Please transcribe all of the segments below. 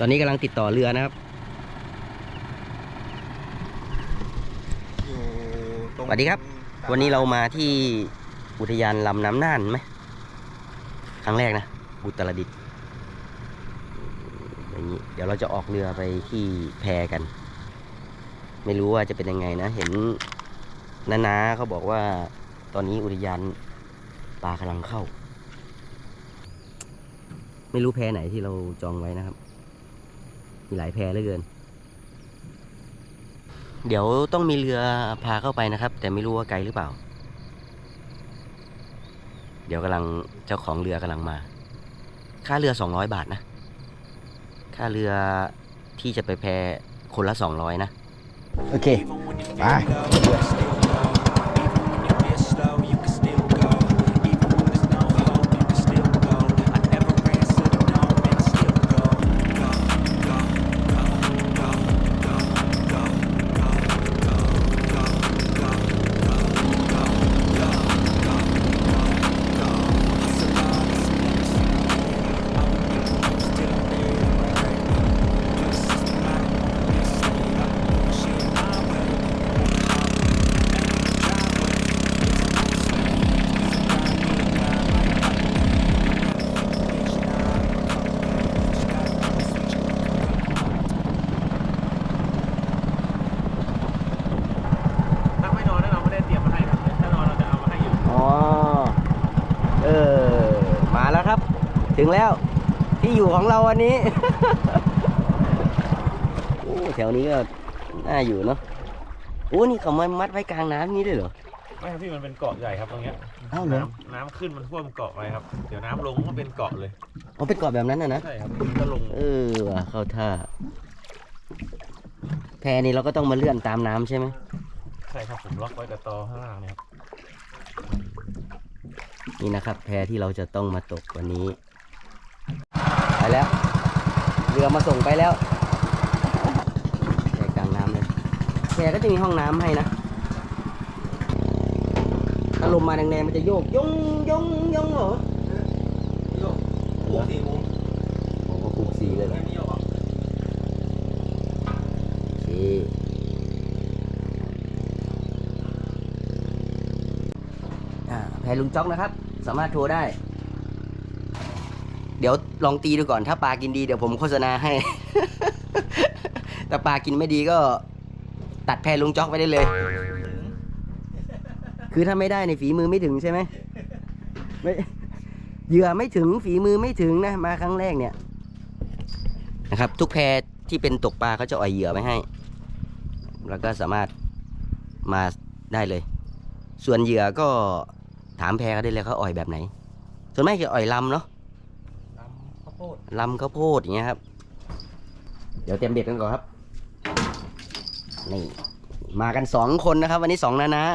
ตอนนี้กำลังติดต่อเรือนะครับ อยู่ตรงสวัสดีครับ วันนี้เรามาที่อุทยานลำน้ำน่านไหมครั้งแรกนะอุตรดิตถ์อย่างนี้เดี๋ยวเราจะออกเรือไปที่แพกัน ไม่รู้ว่าจะเป็นยังไงนะ เห็นนานาเขาบอกว่าตอนนี้อุทยานปลากำลังเข้า ไม่รู้แพไหนที่เราจองไว้นะครับ มีหลายแพเหลือเกิน เดี๋ยวต้องมีเรือพาเข้าไปนะครับ แต่ไม่รู้ว่าไกลหรือเปล่า เดี๋ยวกำลังเจ้าของเรือกำลังมา ค่าเรือสองร้อยบาทนะ ค่าเรือที่จะไปแพคนละสองร้อยนะ โอเค ไป งแล้ว ที่อยู่ของเราวันนี้ โอ้แถวนี้ก็น่าอยู่เนาะโอ้นี่เขามามัดไว้กลางน้ำนี้ด้วยเหรอ ไม่ครับพี่มันเป็นเกาะใหญ่ครับตรงเนี้ยอ้าวเหรอ น้ำน้ำขึ้นมันท่วมเกาะไปครับ เดี๋ยวน้ำลงก็เป็นเกาะเลยอ๋อเป็นเกาะแบบนั้นนะนะ ใช่ครับมันก็ลงเออว่ะเข้าท่า แพนี้เราก็ต้องมาเลื่อนตามน้ำใช่ไหมใช่ครับผมล็อกไว้กับตอข้างล่างเนี่ยครับนี่นะครับ แพที่เราจะต้องมาตกวันนี้ ไปแล้วเรือมาส่งไปแล้วแพกลางน้ำเลยแพก็จะมีห้องน้ำให้นะถ้าลมมาแรงๆมันจะโยกยงยงยงเหรอหัวสี่มุมโอ้โหผูกสีเลยเหรอไม่มีหรอโอเคอ่าแพรลุงจ๊อกนะครับ สามารถโทรได้ เดี๋ยวลองตีดูก่อนถ้าปลากินดีเดี๋ยวผมโฆษณาให้ แต่ปลากินไม่ดีก็ ตัดแพรลุงจ๊อกไปได้เลย คือถ้าไม่ได้ในฝีมือไม่ถึงใช่ไหมไม่เหยื่อไม่ถึงฝีมือไม่ถึงนะมาครั้งแรกเนี่ยนะครับ ทุกแพรที่เป็นตกปลาเขาจะอ่อยเหยื่อไว้ให้ แล้วก็สามารถมาได้เลย ส่วนเหยื่อก็ถามแพรเขาได้เลยเขาอ่อยแบบไหน ส่วนมากจะอ่อยลำเนาะ ลำข้าวโพดอย่างเงี้ยครับ เดี๋ยวเตรียมเบ็ดกันก่อนครับ นี่ มากันสองคนนะครับ วันนี้สองนะนะ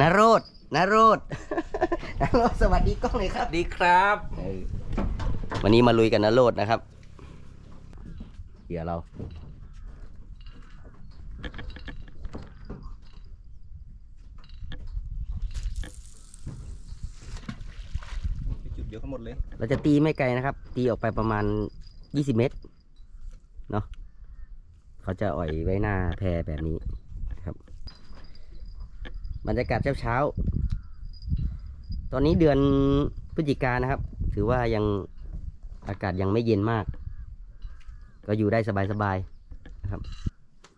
นโรดนโรดนโรดสวัสดีกล้องเลยครับ ดีครับเออวันนี้มาลุยกันนโรดนะครับเหยื่อเรา ไปจุด เดียวกันหมดเลย เราจะตีไม่ไกลนะครับ ตีออกไปประมาณยี่สิบเมตรเนาะเขาจะอ่อยไว้หน้าแพแบบนี้ครับ บรรยากาศเช้าๆตอนนี้เดือนพฤศจิกายนนะครับ ถือว่ายังอากาศยังไม่เย็นมาก ก็อยู่ได้สบายๆนะครับ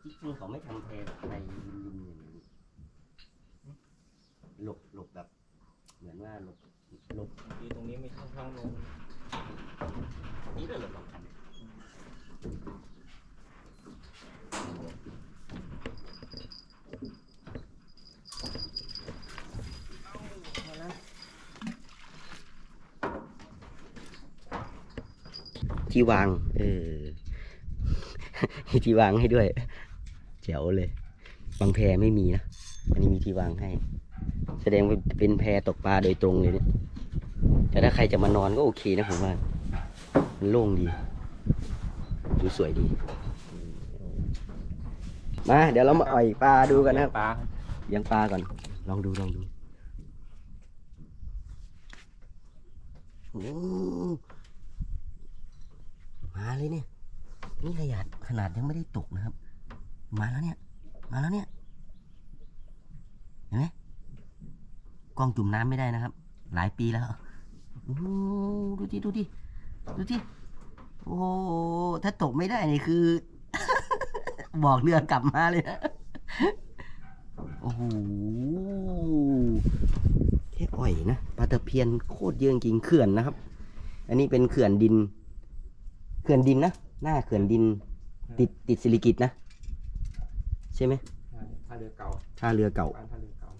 จริงๆเขาไม่ทำแพแบบในริมๆอย่างนี้หลบหลบแบบ เหมือนว่าหลบหลบ ที่ตรงนี้ไม่ข้างลงนี่เลยเหรอลองทำที่วาง เออที่วางให้ด้วย เจ๋วเลย บางแพไม่มีนะ อันนี้มีที่วางให้ แสดงว่าเป็นแพตกปลาโดยตรงเลยเนี่ย แต่ถ้าใครจะมานอนก็โอเคนะผมว่า มันโล่งดี ดูสวยดี มา เดี๋ยวเรามาอ่อยปลาดูกันนะครับปลาเลี้ยังปลาก่อน ลองดูลองดูโอ้มามาเลยเนี่ย นี่ขยาดขนาดยังไม่ได้ตกนะครับ มาแล้วเนี่ย มาแล้วเนี่ยเห็นไหมกล้องจุ่มน้ำไม่ได้นะครับ หลายปีแล้วโอ้โห ดูดิดูดิดูดิโอ้โหถ้าตกไม่ได้นี่คือ บอกเรือกลับมาเลยนะโอ้โหแค่อ่อยนะปลาตะเพียนโคตรเยอะจริงๆเขื่อนนะครับ อันนี้เป็นเขื่อนดิน เขื่อนดินนะหน้าเขื่อนดิน ติดติดสิริกิตนะ ใช่ไหมใช่ท่าเรือเก่าท่าเรือเก่าบ้านท่าเรือเก่า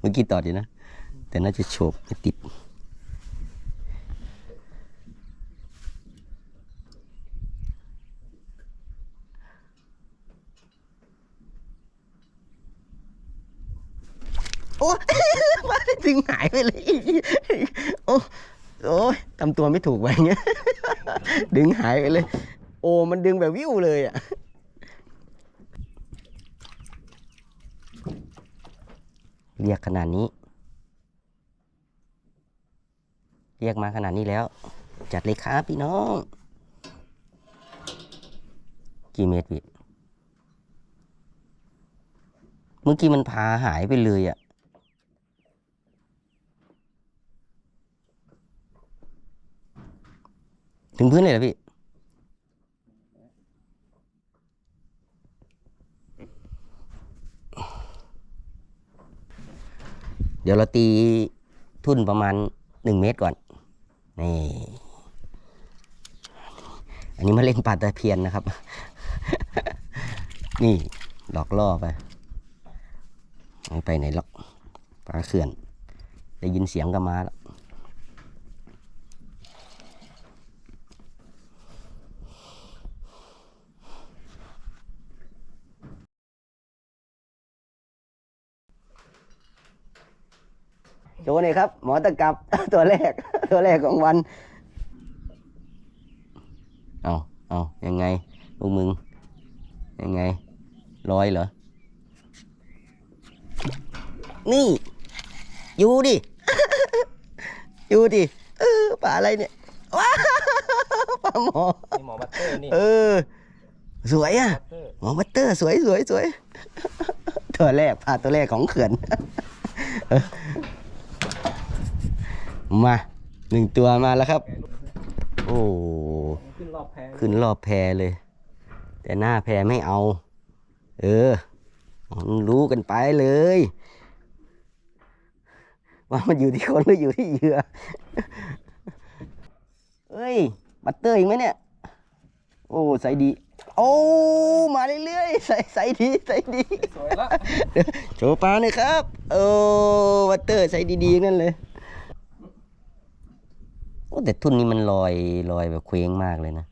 เมื่อกี้ต่อดีนะ แต่น่าจะโฉบไม่ติด โอ้มาได้ดึงหายไปเลย โอ้โอ้ยทำตัวไม่ถูกไปเงี้ย ดึงหายไปเลย โอ้ มันดึงแบบวิวเลยอะ เรียกขนาดนี้ เรียกมาขนาดนี้แล้ว จัดเลยครับพี่น้อง กี่เมตรพี่เมื่อกี้มันพาหายไปเลยอะ่ะถึงพื้นเลยเหรอพี่ เดี๋ยวเราตีทุ่นประมาณหนึ่งเมตรก่อน นี่ อันนี้มาเล่นปลาตะเพียนนะครับ นี่หลอกล่อไปไม่ไปไหนหรอกปลาเขื่อน ได้ยินเสียงก็มาแล้ว โชว์หน่อยครับ หมอตะกับ ตัวแรก ตัวแรกของวัน เอาเอายังไงพวกมึง ยังไงลอยเหรอ นี่ อยู่ดิ อยู่ดิ เออปลาอะไรเนี่ยว้าวปลาหมอ นี่หมอบัตเตอร์นี่เออ สวยอะ บัตเตอร์หมอบัตเตอร์สวยสวยสวย ตัวแรกปลาตัวแรกของเขื่อนเออ มาหนึ่งตัวมาแล้วครับ โอ้ขึ้นรอบแพขึ้นรอบแพเลย แต่หน้าแพไม่เอา เออรู้กันไปเลย ว่ามันอยู่ที่คนหรืออยู่ที่เหยื่อเฮ้ย บัตเตอร์อีกไหมเนี่ย โอ้ใส่ดี โอ้ มาเรื่อยๆ ใส่ใส่ดีใส่ดี สวยละโชว์ปลาหน่อยครับ โอ้ บัตเตอร์ใส่ดีๆนั่นเลย โอ้แต่ทุ่นนี้มันลอยลอยแบบเคว้งมากเลยนะ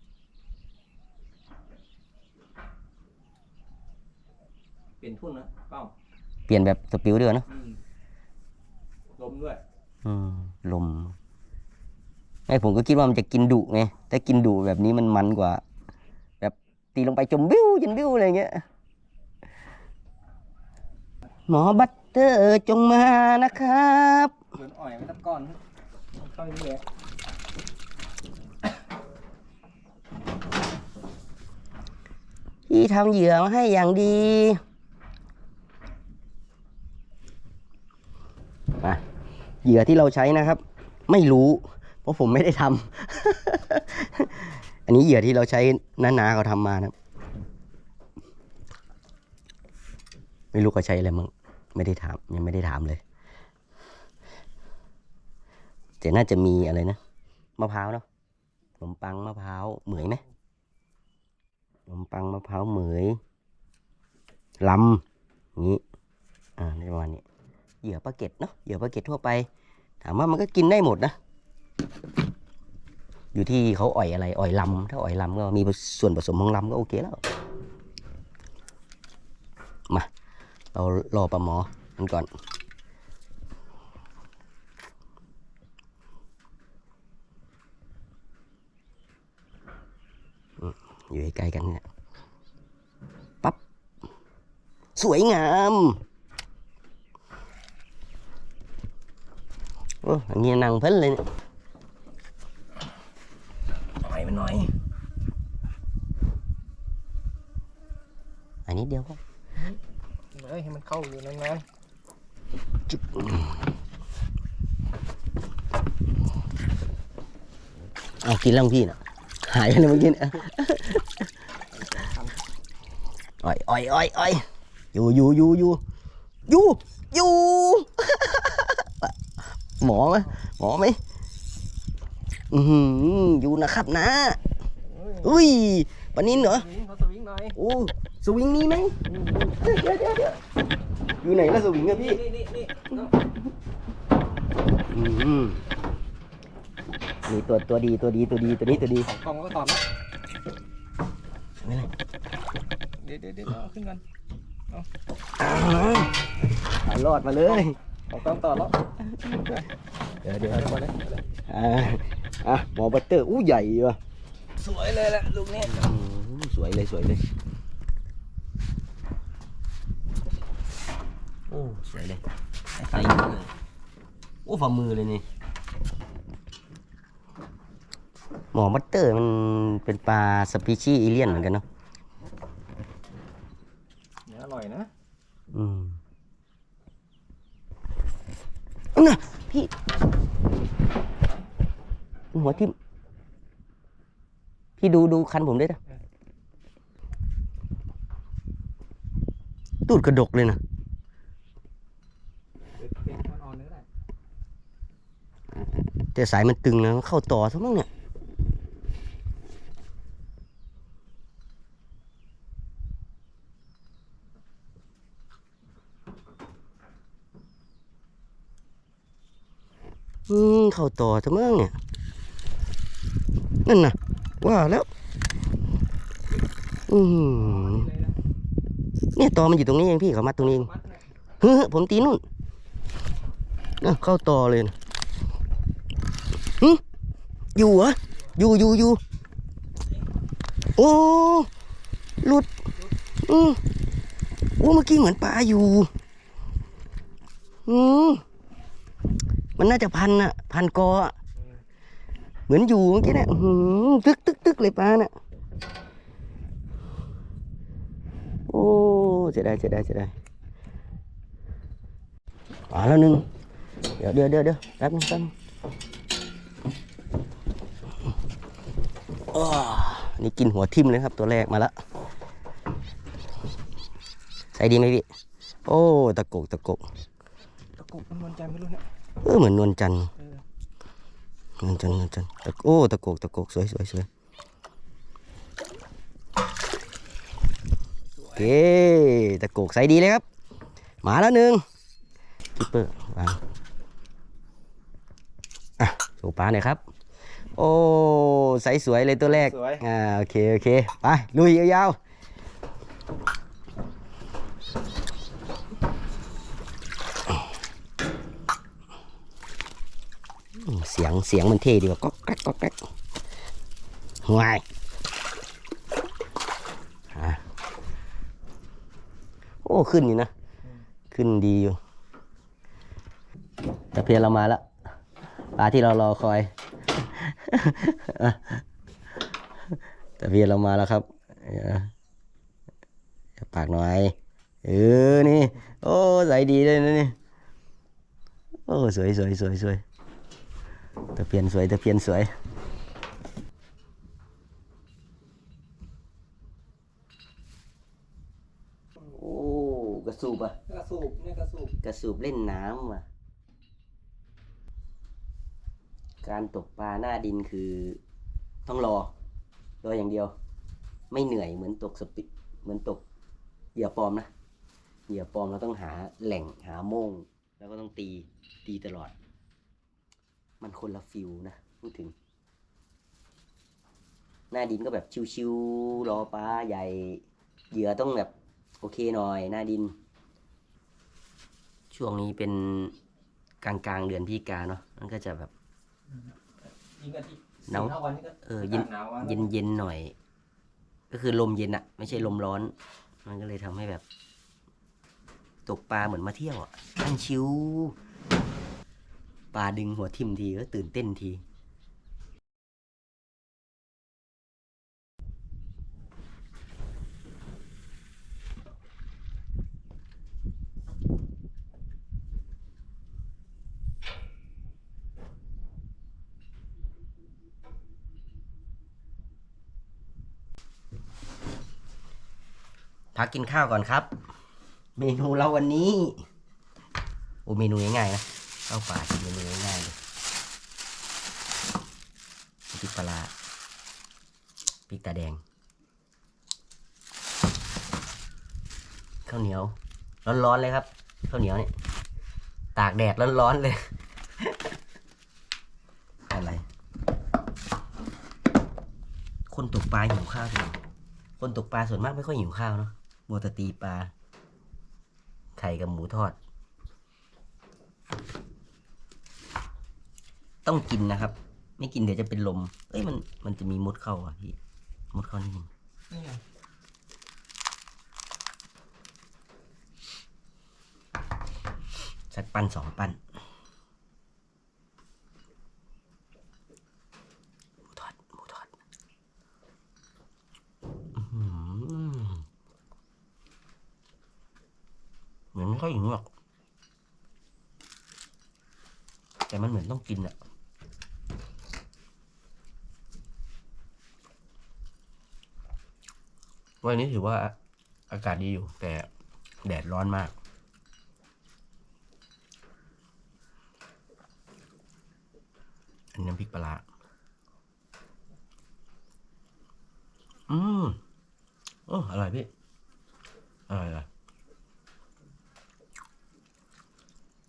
เปลี่ยนทุ่นนะเป้าเปลี่ยนแบบสปิวด้วยเนอะอืมลมด้วย อืมลมไอ้ผมก็คิดว่ามันจะกินดุไงถ้ากินดุแบบนี้มันมันกว่า แบบตีลงไปจมบิ้วจนบิ้วอะไรเงี้ยหมอบัตเตอร์จงมานะครับ เหมือนอ่อยไม่ตับก้อนเข้าอย่างนี้เลย พี่ทำเหยื่อมาให้อย่างดีมาเหยื่อที่เราใช้นะครับ ไม่รู้ เพราะผมไม่ได้ทำ อันนี้เหยื่อที่เราใช้น้าเขาทำมานะไม่รู้เขาใช้อะไรมั้งไม่ได้ถามยังไม่ได้ถามเลยแต่น่าจะมีอะไรนะมะพร้าวเนาะขนมปังมะพร้าวเหมือยไหม นมปังมะพร้าวเหมยลำนี้อ่าในประมาณนี้เหยื่อปลาเก็ดเนาะเหยื่อปลาเก็ดทั่วไป ถามว่ามันก็กินได้หมดนะ อยู่ที่เขาอ่อยอะไรอ่อยลำถ้าอ่อยลำก็มีส่วนผสมของลำก็โอเคแล้ว มา เรารอปลาหมอกันก่อน อยู่ใกล้ๆกันเนี่ยปั๊บสวยงามโอ้อันนี้นั่งเพิ่นเลยเนี่ยหน่อยมันหน่อย อันนี้เดียวก็เฮ้ยให้มันเข้าอยู่นานเอากินแล้วพี่น่ะ หายไปเลยเมื่อกี้น่ะอ้อยอ้อยอ้อยอ้อยอยู่อยู่อยู่อยู่อยู่อยู่หมอไหมหมอไหมอืออยู่นะครับนะอุ้ยปนินเหรอสวิงหน่อยโอ้สวิงนี้ไหมเดี๋ยวเดี๋ยวเดี๋ยวอยู่ไหนล่ะสวิงอะพี่นี่นี่นี่องอื มนี่ตัวตัวดีตัวดีตัวดีตัวนี้ตัวดีของกล่องก็ถอดแล้วไม่เลยเดี๋ยวเดี๋ยวเดี๋ยวเอาขึ้นกันหายรอดมาเลยของกล่องต่อแล้วเดี๋ยวเดี๋ยวเอามาเลยอ่าอะหมอบัตเตอร์อู้ใหญ่ว่ะสวยเลยแหละลูกนี้อืมสวยเลยสวยเลยโอ้สวยเลยใส่มือเลยโอ้ฝ่ามือเลยนี่ หมอบัตเตอร์มันเป็นปลาสปีชีส์เอเลียนเหมือนกันเนาะเนื้ออร่อยนะอืมน่ะพี่ หัวทิ่มพี่ดูดูคันผมด้วยนะตูดกระดกเลยนะเดี๋ยวเป็นมันอ่อนเนื้อได้แต่สายมันตึงนะมันเข้าต่อทั้งมั้งเนี่ย อืมเข้าต่อทั้งมั้งเนี่ย นั่นน่ะว่าแล้ว อืมเนี่ยต่อมันอยู่ตรงนี้เองพี่เขามัดตรงนี้เองเฮ้ยผมตีนู่นนะเข้าต่อเลยนะหึอยู่เหรออยู่อยู่อยู่โอ้หลุดอืมโอ้เมื่อกี้เหมือนปลาอยู่ อืม มันน่าจะพันอะพันกออะเหมือนอยู่เมื่อกี้เนี่ยอื้อหือตึกตึกตึกเลยปลาน่ะโอ้เสียดายเสียดายเสียดายมาแล้วหนึ่งเดี๋ยวเดี๋ยวเดี๋ยวเดี๋ยวแป๊บนึงแป๊บนึงอ้อนี่กินหัวทิ่มเลยครับ ตัวแรกมาแล้วใส่ดีไหมพี่ โอ้ ตะโกกตะโกกตะกุกมันมันใจไม่รู้เนี่ย เออเหมือนนวลจันทร์เออนวลจันทร์นวลจันทร์ตะโอ้ตะโกกตะโกกสวยสวยสวยโอเคตะโกกใส่ดีเลยครับ มาแล้วหนึ่งคิปเปอร์วางอะโชว์ปลาหน่อยครับ โอ้ใสสวยเลยตัวแรกสวยอ่าโอเคโอเคไปลุยยาวๆ เสียงเสียงมันเท่ดีกว่าก๊อกแก๊กก๊อกแก๊กห่วยโอ้ขึ้นอยู่นะ ขึ้นดีอยู่ตะเพียนเรามาแล้วปลาที่เรารอคอยตะเพียนเรามาแล้วครับปากน่อย เออ นี่ โอ้ใสดีเลยนะนี่ โอ้ สวยสวยสวยสวย ตะเพียนสวยตะเพียนสวยโอ้กระสูบอะกระสูบเนี่ยกระสูบกระสูบเล่นน้ำว่ะ การตกปลาหน้าดินคือต้องรอรออย่างเดียว ไม่เหนื่อยเหมือนตกสปิเหมือนตกเหยื่อปลอมนะเหยื่อปลอมเราต้องหาแหล่งหาโม่งแล้วก็ต้องตีตีตลอด มันคนละฟิลนะพูดถึง หน้าดินก็แบบชิวๆรอปลาใหญ่เหยื่อต้องแบบโอเคหน่อย หน้าดิน ช่วงนี้เป็นกลางกลางๆเดือนพฤศจิกาเนาะมันก็จะแบบยิงกันที่หนาวสี่ห้าวันนี้ก็เออเย็นหนาวอะเย็นเย็นๆหน่อย ก็คือลมเย็นอะไม่ใช่ลมร้อน มันก็เลยทำให้แบบ ตกปลาเหมือนมาเที่ยวอะนั่งชิว ปลาดึงหัวทิ่มทีก็ตื่นเต้นที พักกินข้าวก่อนครับ เมนูเราวันนี้ โอ้เมนูง่ายๆนะ ข้าวป่ากินเมนูง่ายเลยพริกปลาร้าพริกตาแดง ข้าวเหนียว ร้อนๆเลยครับ ข้าวเหนียวเนี่ยตากแดดร้อนๆเลย อะไร คนตกปลาหิวข้าวจริงคนตกปลาส่วนมากไม่ค่อยหิวข้าวเนาะมัวต่ตีปลา ไข่กับหมูทอด ต้องกินนะครับ ไม่กินเดี๋ยวจะเป็นลม เอ้ยมันมันจะมีมดเข้าอะพี่มดเข้านี่นึงนี่ไงสักปั้นสองปั้นหมูทอดหมูทอดเหมือนไม่ค่อยหิวหรอกแต่มันเหมือนต้องกินอะ วันนี้ถือว่าอากาศดีอยู่ แต่แดดร้อนมาก อันนี้น้ำพริกปลาอืมโอ้อร่อยพี่อร่อยเลย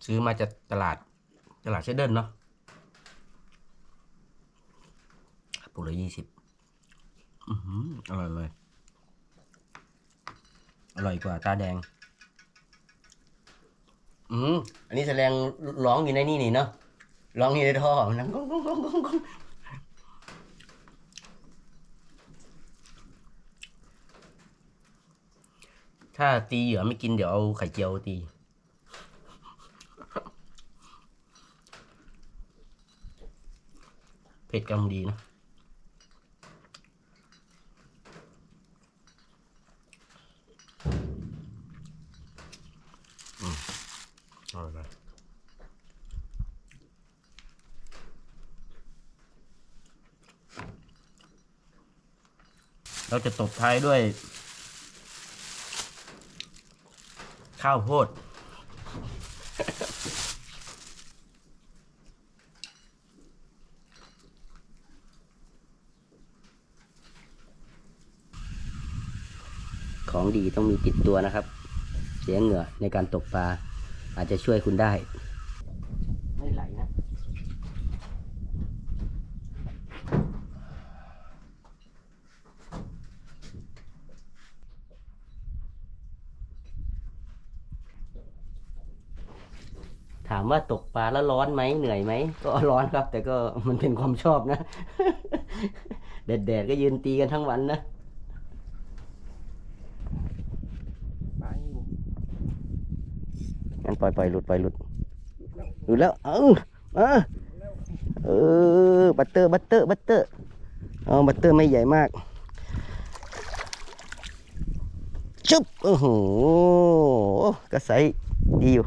ซื้อมาจากตลาดตลาดเชดเดิลเนาะปุกละยี่สิบ อืออร่อยเลย ร่อยกว่าตาแดง อืมอันนี้แสดงร้องอยู่ในนี่นี่เนาะร้องอยู่ในท่อมันนังก้องก้องก้องก้องก้องถ้าตีเหยื่อไม่กินเดี๋ยวเอาไข่เจียวตีเผ็ดกำลังดีนะ อืมอร่อยเลย เราจะตบท้ายด้วย ข้าวโพด ของดีต้องมีติดตัวนะครับ เสียเหงื่อในการตกปลาอาจจะช่วยคุณได้ ไม่ไหลนะ ถาม ว่าตกปลาแล้วร้อนไหมเหนื่อยไหมก็ร้อนครับ แต่ก็มันเป็นความชอบนะแดดๆก็ยืนตีกันทั้งวันนะงั้นปล่อยปล่อยหลุดปล่อยหลุดหลุดแล้วเอ้าเออบัตเตอร์บัตเตอร์บัตเตอร์เอาบัตเตอร์ไม่ใหญ่มากชุบโอ้โหกระใสดีอยู่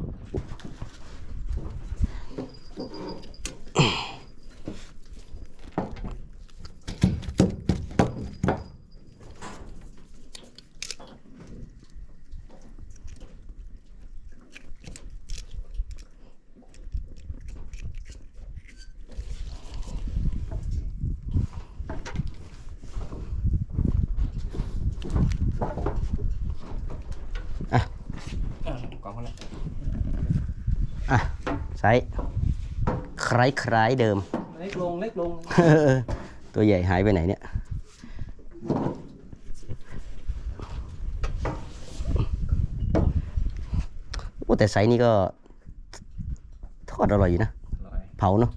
คล้ายเดิม เล็กลงเล็กลงตัวใหญ่หายไปไหนเนี่ย โอ้แต่ไซนี้ก็ ทอดอร่อยอยู่นะ เผาเนาะ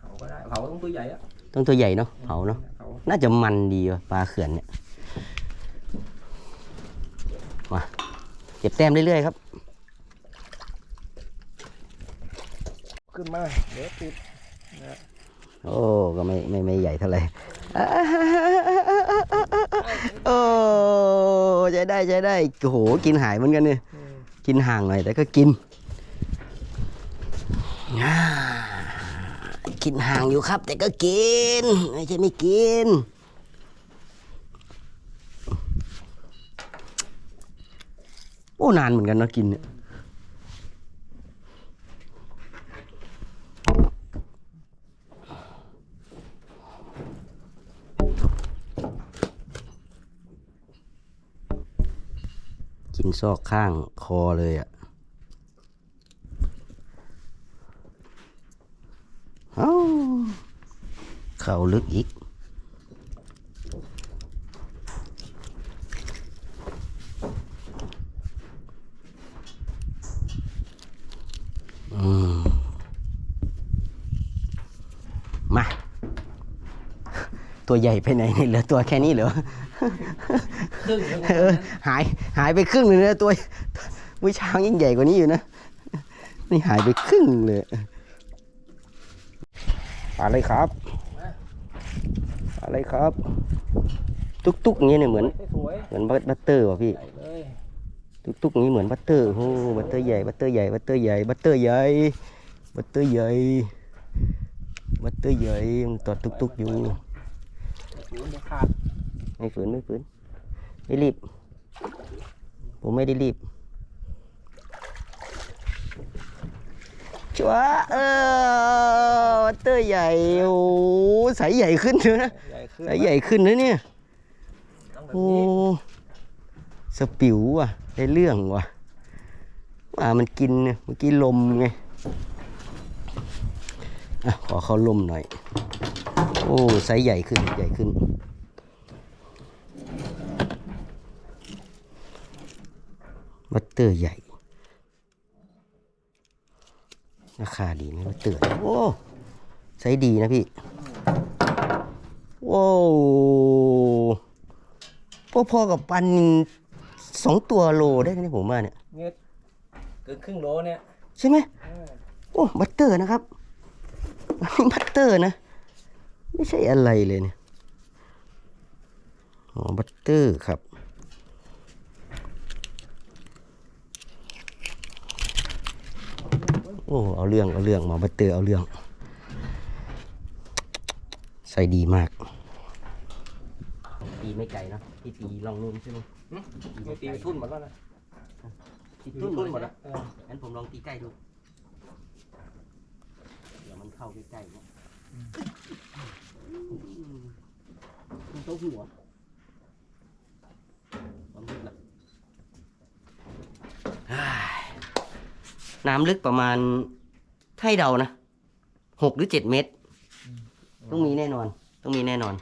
เผาก็ได้ เผาต้องตัวใหญ่อะต้องตัวใหญ่เนาะ เผาเนาะ น่าจะมันดีว่ะปลาเขื่อนเนี่ย มา เก็บแต้มเรื่อยๆครับ ขึ้นมาเดี๋ยวติดนะโอ้ก็ไม่ไม่ไม่ใหญ่เท่าไหร่โอ้ใช้ได้ใช้ได้โอ้โหกินหายเหมือนกันเนี่ยกินห่างหน่อยแต่ก็กินกินห่างอยู่ครับ แต่ก็กินไม่ใช่ไม่กินโอ้นานเหมือนกันนะกินเนี่ย กินซอกข้างคอเลยอะ่ะเอ้าเข่าลึกอีก อืม มา ตัวใหญ่ไปไหนเนี่ยเหลือตัวแค่นี้เหรอครึ่งแล้วเออหายหายไปครึ่งหนึ่งเลยตัววิชางยิ่งใหญ่กว่านี้อยู่นะ นี่หายไปครึ่งเลยปลาอะไรครับปลาอะไรครับ ตุกตุกๆอย่างเงี้ยเนี่ยเหมือนสวยเหมือนบัตเตอร์ว่ะพี่ใหญ่เลยตุกตุกๆอย่างนี้เหมือนบัตเตอร์โอ้บัตเตอร์ใหญ่บัตเตอร์ใหญ่บัตเตอร์ใหญ่บัตเตอร์ใหญ่บัตเตอร์ใหญ่บัตเตอร์ใหญ่มันตอดตุกตุกๆอยู่ หูจะขาดไม่ฝืนไม่ฝืนไม่รีบ ผมไม่ได้รีบชัวเออวัตเตอร์ใหญ่โอ้สายใหญ่ขึ้นเลยนะใหญ่ขึ้นสายใหญ่ขึ้นนะเนี่ยต้องแบบโอ้นี้สปิวว่ะได้เรื่องว่ะว่ามันกินเนี่ยเมื่อกี้ลมไงอะขอเขาลมหน่อย โอ้ไซส์ใหญ่ขึ้นใหญ่ขึ้นบัตเตอร์ใหญ่ ราคาดีไหมบัตเตอร์โอ้ไซส์ดีนะพี่โว้วพอๆกับปันสองตัวโลได้นะผมว่าเนี่ยเนี่ยเกินครึ่งโลเนี่ย ใช่ไหมเออโอ้บัตเตอร์นะครับอันนี้บัตเตอร์นะ ไม่ใช่อะไรเลยเนี่ยอ๋อบัตเตอร์ครับโอ้เอาเรื่องเอาเรื่องหมอบัตเตอร์เอาเรื่อง ใส่ดีมาก ตีไม่ไกลนะที่ตีลองนู่นใช่ไหมไม่ตีทุ่นหมดแล้วนะตีทุ่นหมดแล้วเอองั้นผมลองตีใกล้ดูเดี๋ยวมันเข้าใกล้ๆเนี่ย มันต้องหัวความลึกละอ้ายน้ำลึกประมาณถ้าให้เดานะหกหรือเจ็ดเมตร ต้องมีแน่นอน ต้องมีแน่นอน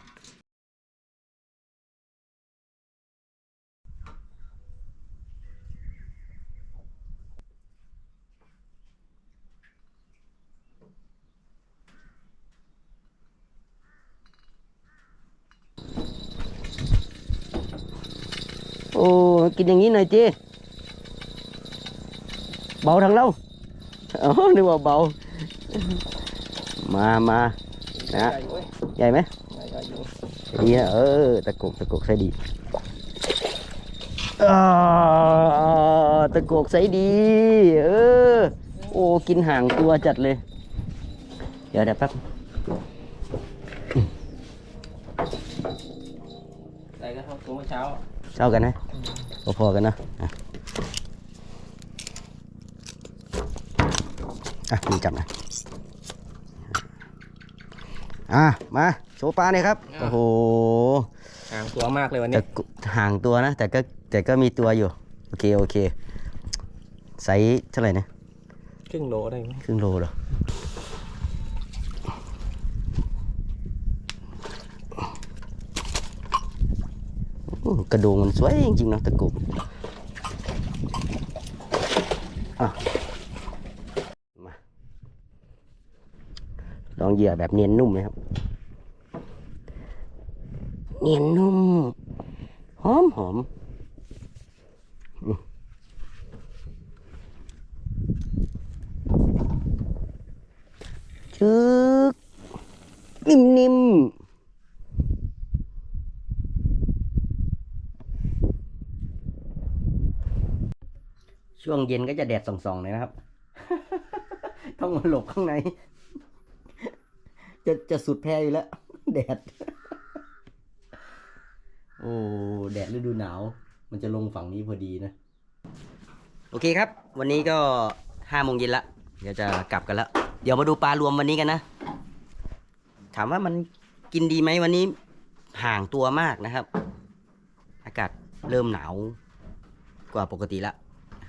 โอ้ กินอย่างนี้หน่อยจีเบาทางเราอ๋อนึกว่าเบา มามานะใหญ่เว้ยใหญ่ไหมใหญ่ใหญ่อยู่ดีนะเออตะกกตะกกใส่ดีอ่าตะกกใส่ดี เออ โอ้ กินห่างตัวจัดเลย เดี๋ยวเดี๋ยวแป๊บใส่ก็เท่าตัวเมื่อเช้าเท่ากันนะ พอๆกันนะอะอะมีจับนะอะมาโชว์ปลาเนี่อยครับ โอ้โหห่างตัวมากเลยวันแต่นี้กุห่างตัวนะ แต่ก็แต่ก็มีตัวอยู่ โอเค โอเคไซส์เท่าไหร่นะครึ่งโลได้ไหมครึ่งโลเหรอ กระโดงมันสวยจริงๆนะตะกุบมาลองเหยื่อแบบเนียนนุ่มเลยครับ เนียนนุ่ม หอมหอมจึกนิ่มๆ ช่วงเย็นก็จะแดดส่องๆเลยนะครับ ต้องมาหลบข้างใน จะจะสุดแพ้อยู่แล้ว แดด โอ้แดดฤดูหนาว มันจะลงฝั่งนี้พอดีนะ โอเคครับ วันนี้ก็ห้าโมงเย็นละ เดี๋ยวจะกลับกันแล้ว เดี๋ยวมาดูปลารวมวันนี้กันนะ ถามว่ามันกินดีไหมวันนี้ห่างตัวมากนะครับ อากาศเริ่มหนาวกว่าปกติละ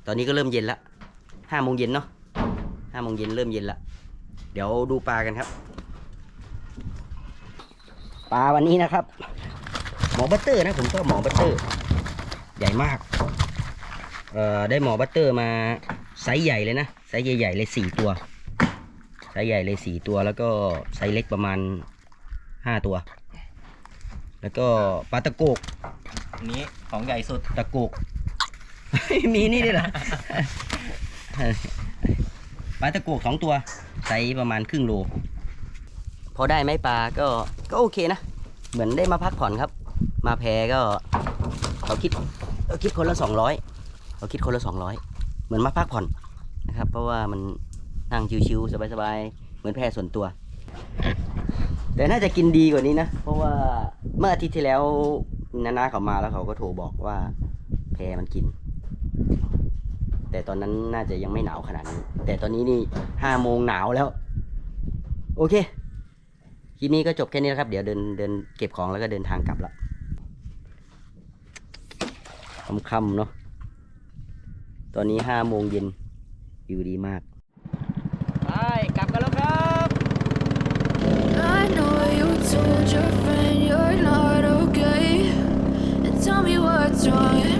ตอนนี้ก็เริ่มเย็นละห้าโมงเย็นเนาะห้าโมงเย็นเริ่มเย็นละเดี๋ยวดูปลากันครับ ปลาวันนี้นะครับ หมอบัตเตอร์นะผมชอบหมอบัตเตอร์ ใหญ่มากเอ่อได้หมอบัตเตอร์มาไซส์ใหญ่เลยนะไซส์ใหญ่ๆเลยสี่ตัวไซส์ใหญ่เลยสี่ตัวแล้วก็ไซส์เล็กประมาณห้าตัว แล้วก็ปลาตะโกกอันนี้ของใหญ่สุดตะโกก มีนี่ด้วยเหรอปลาตะโกกสองตัวไซส์ประมาณครึ่งโล พอได้ไหมปลาก็ก็โอเคนะ เหมือนได้มาพักผ่อนครับ มาแพก็เขาคิดเขาคิดคนละสองร้อยเขาคิดคนละสองร้อยเหมือนมาพักผ่อนนะครับ เพราะว่ามันนั่งชิวๆสบายๆเหมือนแพส่วนตัว แต่น่าจะกินดีกว่านี้นะ เพราะว่าเมื่ออาทิตย์ที่แล้วนานาเขามาแล้วเขาก็โทรบอกว่าแพมันกิน แต่ตอนนั้นน่าจะยังไม่หนาวขนาดนี้ แต่ตอนนี้นี่ห้าโมงหนาวแล้ว โอเคคลิปนี้ก็จบแค่นี้นะครับ เดี๋ยวเดินเดินเก็บของแล้วก็เดินทางกลับละค่ำๆเนาะตอนนี้ห้าโมงเย็นอยู่ดีมากไปกลับกันแล้วครับ I know you told your friend you're not okay. And tell me what's wrong